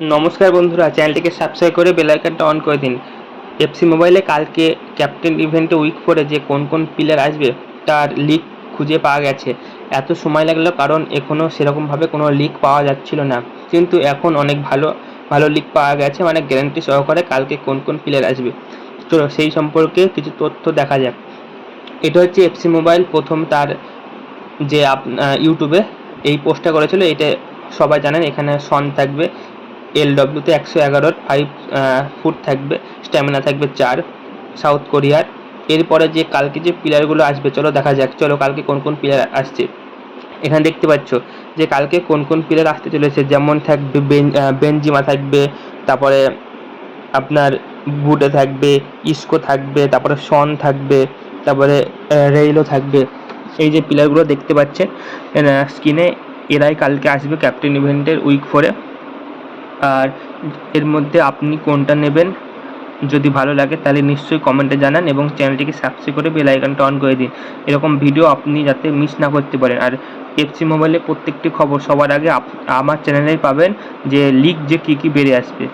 নমস্কার বন্ধুরা, চ্যানেলটিকে সাবস্ক্রাইব করে বেল আইকনটা অন করে দিন। এফসি মোবাইলে কালকে ক্যাপ্টেন ইভেন্টে উইক ফোরে যে কোন কোন প্লেয়ার আসবে, তার লিক খুঁজে পাওয়া গেছে। এত সময় লাগল কারণ এখনও সেরকমভাবে কোনো লিক পাওয়া যাচ্ছিল না। কিন্তু এখন অনেক ভালো ভালো লিক পাওয়া গেছে মানে গ্যারান্টি সহকারে কালকে কোন কোন প্লেয়ার আসবে। চলো সেই সম্পর্কে কিছু তথ্য দেখা যাক। এটা হচ্ছে এফসি মোবাইল প্রথম তার যে আপ ইউটিউবে এই পোস্টটা করেছিল, এটা সবাই জানেন, এখানে সন থাকবে। এল ডব্লিউতে একশো এগারোর ফাইভ ফুট থাকবে স্ট্যামিনা থাকবে চার সাউথ কোরিয়ার এরপরে যে কালকে যে প্লেয়ারগুলো আসবে, চলো দেখা যাক, চলো কালকে কোন কোন প্লেয়ার আসছে। এখানে দেখতে পাচ্ছ যে কালকে কোন কোন প্লেয়ার আসতে চলেছে, যেমন থাকবে বেনজিমা থাকবে, তারপরে আপনার বুটে থাকবে ইস্কো থাকবে, তারপরে সন থাকবে, তারপরে রেইলও থাকবে। এই যে প্লেয়ারগুলো দেখতে পাচ্ছেন স্ক্রিনে এরাই কালকে আসবে ক্যাপ্টেন ইভেন্টের উইক ফোরে আর এর মধ্যে আপনি কোনটা নেবেন যদি ভালো লাগে তাহলে নিশ্চয়ই কমেন্টে জানান এবং চ্যানেলটিকে সাবস্ক্রাইব করে বেল আইকনটা অন করে দিন। এরকম ভিডিও আপনি যাতে মিস না করতে পারেন। আর এফসি মোবাইলে প্রত্যেকটি খবর সবার আগে আমার চ্যানেলেই পাবেন যে লিক যে কী কী বেড়ে আসবে।